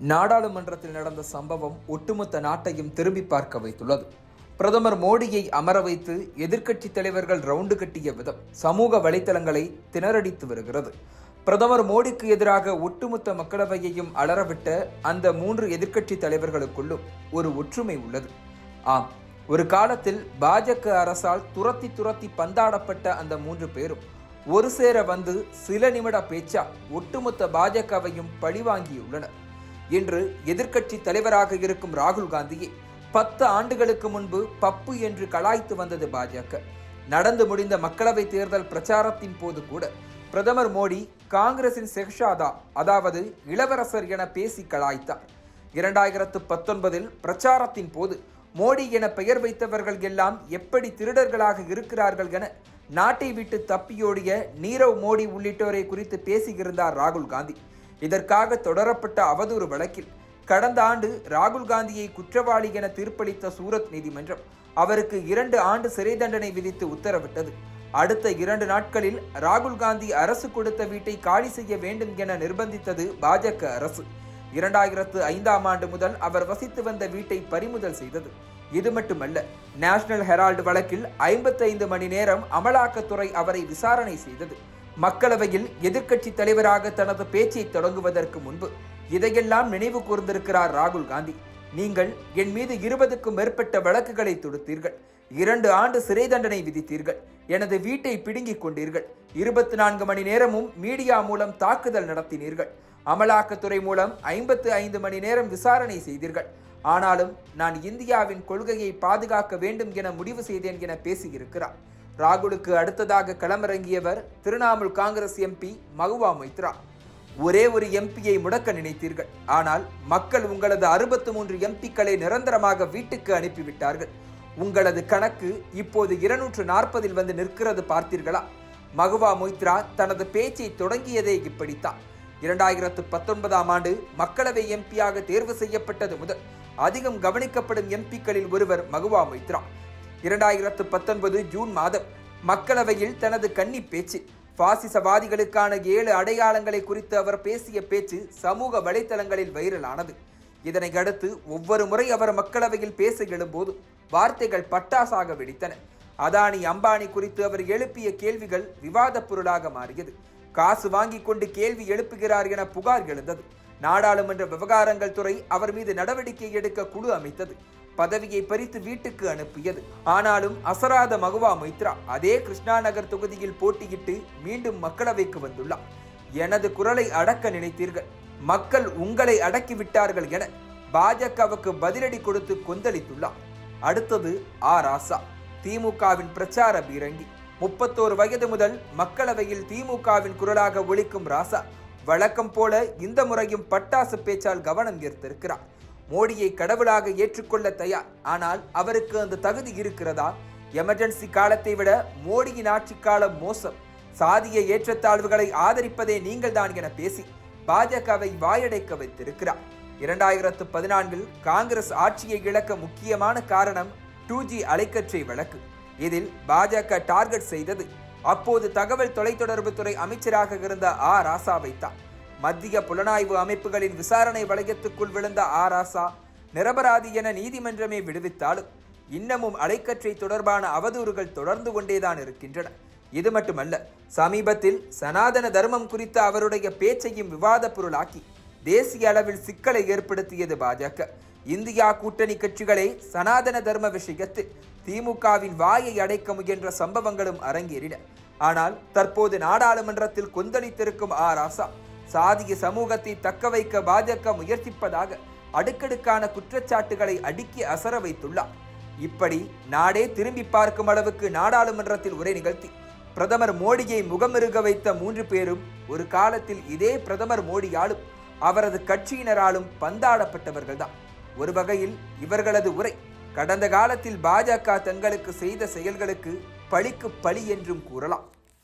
நாடாளுமன்றத்தில் நடந்த சம்பவம் ஒட்டுமொத்த நாட்டையும் திரும்பி பார்க்க வைத்துள்ளது. பிரதமர் மோடியை அமர வைத்து எதிர்க்கட்சி தலைவர்கள் ரவுண்டு கட்டிய விதம் சமூக வலைத்தளங்களை திணறடித்து வருகிறது. பிரதமர் மோடிக்கு எதிராக ஒட்டுமொத்த மக்களவையையும் அலறவிட்ட அந்த மூன்று எதிர்க்கட்சி தலைவர்களுக்குள்ளும் ஒரு ஒற்றுமை உள்ளது. ஆம் ஒரு காலத்தில் பாஜக அரசால் துரத்தி துரத்தி பந்தாடப்பட்ட அந்த மூன்று பேரும் ஒரு சேர வந்து சில நிமிட பேச்சா ஒட்டுமொத்த பாஜகவையும் பழிவாங்கியுள்ளனர். இன்று எதிர்க்கட்சி தலைவராக இருக்கும் ராகுல் காந்தியை பத்து ஆண்டுகளுக்கு முன்பு பப்பு என்று கலாய்த்து வந்தது பாஜக. நடந்து முடிந்த மக்களவை தேர்தல் பிரச்சாரத்தின் போது கூட பிரதமர் மோடி காங்கிரசின் செஹ்ஷாதா அதாவது இளவரசர் என பேசி கலாய்த்தார். இரண்டாயிரத்து பத்தொன்பதில் பிரச்சாரத்தின் போது மோடி என பெயர் வைத்தவர்கள் எல்லாம் எப்படி திருடர்களாக இருக்கிறார்கள் என நாட்டை விட்டு தப்பியோடிய நீரவ் மோடி உள்ளிட்டோரை குறித்து பேசியிருந்தார் ராகுல் காந்தி. இதற்காக தொடரப்பட்ட அவதூறு வழக்கில் கடந்த ஆண்டு ராகுல் காந்தியை குற்றவாளி என தீர்ப்பளித்த சூரத் நீதிமன்றம் அவருக்கு இரண்டு ஆண்டு சிறை தண்டனை விதித்து உத்தரவிட்டது. அடுத்த இரண்டு நாட்களில் ராகுல் காந்தி அரசு கொடுத்த வீட்டை காலி செய்ய வேண்டும் என நிர்பந்தித்தது பாஜக அரசு. இரண்டாயிரத்து ஐந்தாம் ஆண்டு முதல் அவர் வசித்து வந்த வீட்டை பறிமுதல் செய்தது. இது மட்டுமல்ல நேஷனல் ஹெரால்டு வழக்கில் ஐம்பத்தைந்து மணி நேரம் அமலாக்கத்துறை அவரை விசாரணை செய்தது. மக்களவையில் எதிர்க்கட்சி தலைவராக தனது பேச்சை தொடங்குவதற்கு முன்பு இதையெல்லாம் நினைவு கூர்ந்திருக்கிறார் ராகுல் காந்தி. நீங்கள் என் மீது இருபதுக்கும் மேற்பட்ட வழக்குகளை தொடுத்தீர்கள். இரண்டு ஆண்டு சிறை தண்டனை விதித்தீர்கள். எனது வீட்டை பிடுங்கிக் கொண்டீர்கள். இருபத்தி நான்கு மணி நேரமும் மீடியா மூலம் தாக்குதல் நடத்தினீர்கள். அமலாக்கத்துறை மூலம் ஐம்பத்து ஐந்து மணி நேரம் விசாரணை செய்தீர்கள். ஆனாலும் நான் இந்தியாவின் கொள்கையை பாதுகாக்க வேண்டும் என முடிவு செய்தேன் என பேசியிருக்கிறார். ராகுலுக்கு அடுத்ததாக களமிறங்கியவர் திரிணாமுல் காங்கிரஸ் எம்பி மகுவா மொய்த்ரா ஒரே ஒரு எம்பியை முடக்க நினைத்தீர்கள். ஆனால் மக்கள் உங்களது அறுபத்து மூன்று எம்பிக்களை நிரந்தரமாக வீட்டுக்கு அனுப்பிவிட்டார்கள். உங்களது கணக்கு இப்போது இருநூற்று நாற்பதில் வந்து நிற்கிறது பார்த்தீர்களா? மகுவா மொய்த்ரா தனது பேச்சை தொடங்கியதே இப்படித்தான். இரண்டாயிரத்து பத்தொன்பதாம் ஆண்டு மக்களவை எம்பியாக தேர்வு செய்யப்பட்டது முதல் அதிகம் கவனிக்கப்படும் எம்பிக்களில் ஒருவர் மகுவா மொய்த்ரா. இரண்டாயிரத்து பத்தொன்பது ஜூன் மாதம் மக்களவையில் தனது கன்னி பேச்சு. பாசிசவாதிகளுக்கான ஏழு அடையாளங்களை குறித்து அவர் பேசிய பேச்சு சமூக வலைத்தளங்களில் வைரலானது. இதனை அடுத்து ஒவ்வொரு முறை அவர் மக்களவையில் பேச எழும்போது வார்த்தைகள் பட்டாசாக வெடித்தன. அதானி அம்பானி குறித்து அவர் எழுப்பிய கேள்விகள் விவாதப் பொருளாக மாறியது. காசு வாங்கி கொண்டு கேள்வி எழுப்புகிறார் என புகார் எழுந்தது. நாடாளுமன்ற விவகாரங்கள் துறை அவர் மீது நடவடிக்கை எடுக்க குழு அமைத்தது. பதவியை பறித்து வீட்டுக்கு அனுப்பியது. ஆனாலும் அசராத மகுவா மைத்ரா அதே கிருஷ்ணா நகர் தொகுதியில் போட்டியிட்டு மீண்டும் மக்களவைக்கு வந்துள்ளார். எனது குரலை அடக்க நினைத்தீர்கள். மக்கள் உங்களை அடக்கி விட்டார்கள் என பாஜகவுக்கு பதிலடி கொடுத்து கொந்தளித்துள்ளார். அடுத்தது ஆ. ராசா திமுகவின் பிரச்சார பீரங்கி. முப்பத்தோரு வயது முதல் மக்களவையில் திமுகவின் குரலாக ஒழிக்கும் ராசா வழக்கம் போல இந்த முறையும் பட்டாசு பேச்சால் கவனம் ஈர்த்திருக்கிறார். மோடியை கடவுளாக ஏற்றுக்கொள்ள தயார். ஆனால் அவருக்கு அந்த தகுதி இருக்கிறதா? எமர்ஜென்சி காலத்தை விட மோடியின் ஆட்சி காலம் மோசம். சாதிய ஏற்றத்தாழ்வுகளை ஆதரிப்பதே நீங்கள்தான் என பேசி பாஜகவை வாயடைக்க வைத்திருக்கிறார். இரண்டாயிரத்து பதினான்கில் காங்கிரஸ் ஆட்சியை இழக்க முக்கியமான காரணம் டூ ஜி அலைக்கற்றை வழக்கு. இதில் பாஜக டார்கெட் செய்தது. அப்போது தகவல் தொலைத்தொடர்புத்துறை அமைச்சராக இருந்த ஆ ராசாவைத்தான். மத்திய புலனாய்வு அமைப்புகளின் விசாரணை வளையத்துக்குள் விழுந்த ஆராசா நிரபராதி என நீதிமன்றமே விடுவித்தாலும் இன்னமும் அலைக்கற்றை தொடர்பான அவதூறுகள் தொடர்ந்து கொண்டேதான் இருக்கின்றன. இது மட்டுமல்ல சமீபத்தில் சனாதன தர்மம் குறித்த அவருடைய பேச்சையும் விவாத பொருளாக்கி தேசிய அளவில் சிக்கலை ஏற்படுத்தியது பாஜக. இந்தியா கூட்டணி கட்சிகளே சனாதன தர்ம விஷயத்தில் திமுகவின் வாயை அடைக்க முயன்ற சம்பவங்களும் அரங்கேறின. ஆனால் தற்போது நாடாளுமன்றத்தில் கொந்தளித்திருக்கும் ஆ ராசா சாதிய சமூகத்தை தக்க வைக்க பாஜக முயற்சிப்பதாக அடுக்கடுக்கான குற்றச்சாட்டுகளை அடுக்கி அசர வைத்துள்ளார். இப்படி நாடே திரும்பி பார்க்கும் அளவுக்கு நாடாளுமன்றத்தில் உரை நிகழ்த்தி பிரதமர் மோடியை முகமிருக வைத்த மூன்று பேரும் ஒரு காலத்தில் இதே பிரதமர் மோடியாலும் அவரது கட்சியினராலும் பந்தாடப்பட்டவர்கள்தான். ஒரு வகையில் இவர்களது உரை கடந்த காலத்தில் பாஜக தங்களுக்கு செய்த செயல்களுக்கு பழிக்கு பழி என்றும் கூறலாம்.